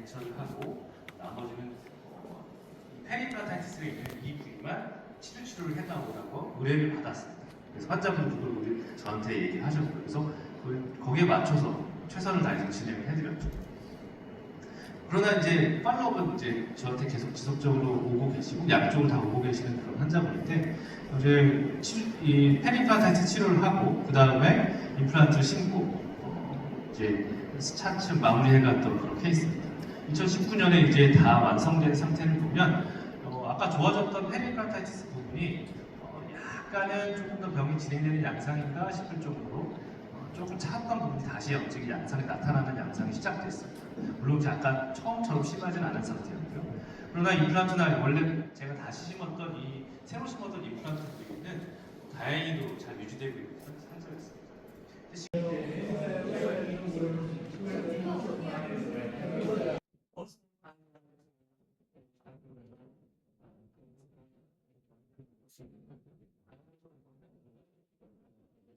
대처를 하고 나머지는 어, 페리프라타이티스가 있는 이 부위만 치료 치료를 해나오라고 의뢰를 받았습니다. 그래서 환자분들도 저한테 얘기하셨고 그래서 그- 거기에 맞춰서 최선을 다해서 진행을 해드렸죠. 그러나 이제 팔로업은 이제 저한테 계속 지속적으로 오고 계시고 약쪽을 다 오고 계시는 그런 환자분인데 이제 이 페리프라타이티스 치료를 하고 그 다음에 임플란트를 심고 어, 이제 차츰 마무리해갔던 그런 케이스입니다. 2019년에 이제 다 완성된 상태를 보면 어, 아까 좋아졌던 페리프라타이티스 부분이 어, 약간은 조금 더 병이 진행되는 양상인가 싶을 정도로 어, 조금 차갑던 부분이 다시 영적인 양상이 나타나는 양상이 시작됐습니다. 물론 약간 처음처럼 심하진 않은 상태였고요. 그러나 임플란트나 원래 제가 다시 심었던 이 새로 심었던 임플란트 부위는 다행히도 잘 유지되고 있는 상태였습니다.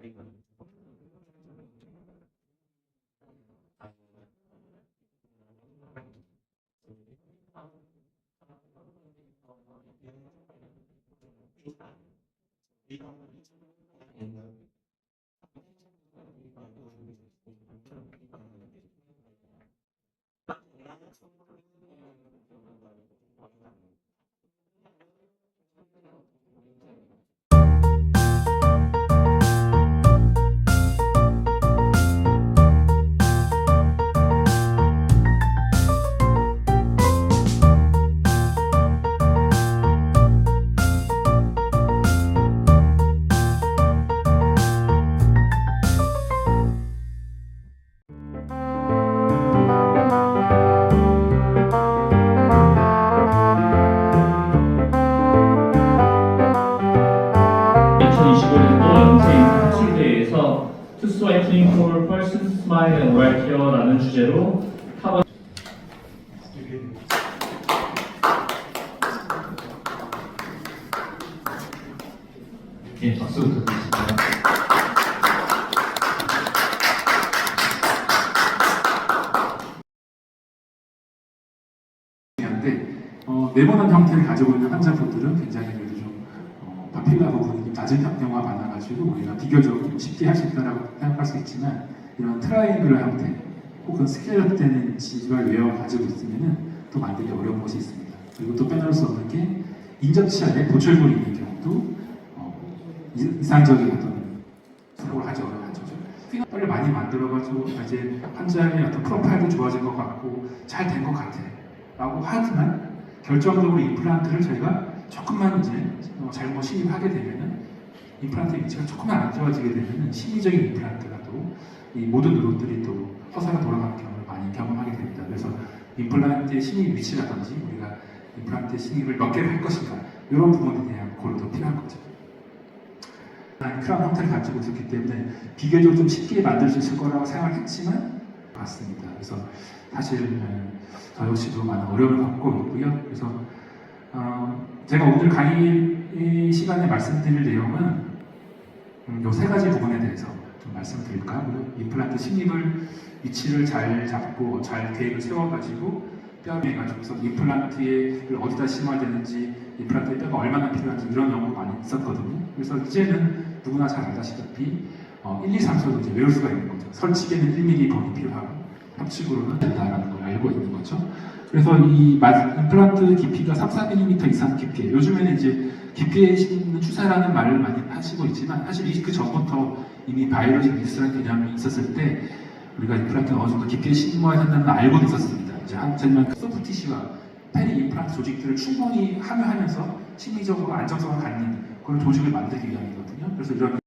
인 화이트닝 for person smile and wear care라는 주제로 타번 예, 박수 부탁드립니다. 한데 어, 네모난 형태를 가지고 있는 환자분들은 굉장히 필라 부분이 낮은 형태와 많아가지고 우리가 비교적 좀 쉽게 할 수 있다고 생각할 수 있지만 이런 트라이앵글러 형태 혹은 스켈레트된 지발 외형을 가지고 있으면은 또 만들기 어려운 것이 있습니다. 그리고 또 빼놓을 수 없는 게 인접치 안에 보철물이 있는 경우도 어, 이- 이상적인 어떤 사고를 하지 어려워하죠. 를 많이 만들어가지고 이제 환자의 어떤 프로파일도 좋아진 것 같고 잘 된 것 같아. 라고 하지만 결정적으로 임플란트를 저희가 조금만 이제 어, 잘못 시입하게 되면은 임플란트 위치가 조금만 안 좋아지게 되면은 심리적인 임플란트가 또 이 모든 의료들이 또 허사가 돌아가는 경우를 많이 경험하게 됩니다. 그래서 임플란트의 심입 위치라든지 우리가 임플란트의 심입을 몇 개를 할 것인가 이런 부분에 대한 고려도 필요한 거죠. 크라운 형태를 가지고 있었기 때문에 비교적 좀 쉽게 만들 수 있을 거라고 생각했지만 맞습니다. 그래서 사실 음, 저 역시도 많은 어려움을 겪고 있고요. 그래서 어, 제가 오늘 강의 시간에 말씀드릴 내용은 음, 요세 가지 부분에 대해서 좀 말씀을 드릴까 하고요. 임플란트 심입을 위치를 잘 잡고 잘 계획을 세워가지고 뼈에 가지고서 임플란트를 어디다 심어야 되는지 임플란트의 뼈가 얼마나 필요한지 이런 연구 많이 있었거든요. 그래서 이제는 누구나 잘 알다시피 어, 1, 2, 3소도 이제 외울 수가 있는 거죠. 설치기에는 1mm 범위 필요하고 협축으로는 된다라는 걸 알고 있는 거죠. 그래서 이 마- 임플란트 깊이가 3, 4mm 이상 깊이 요즘에는 이제 깊이에 심는 추세라는 말을 많이 하시고 있지만 사실 이- 그 전부터 이미 바이오로직 미스라는 개념이 있었을 때 우리가 임플란트는 어느 정도 깊게 심어야 된다는 걸 알고는 있었습니다. 이제 하지만 그 소프티시와 페리 임플란트 조직들을 충분히 함유하면서 심리적으로 안정성을 갖는 그런 조직을 만들기 위함이거든요. 그래서 이런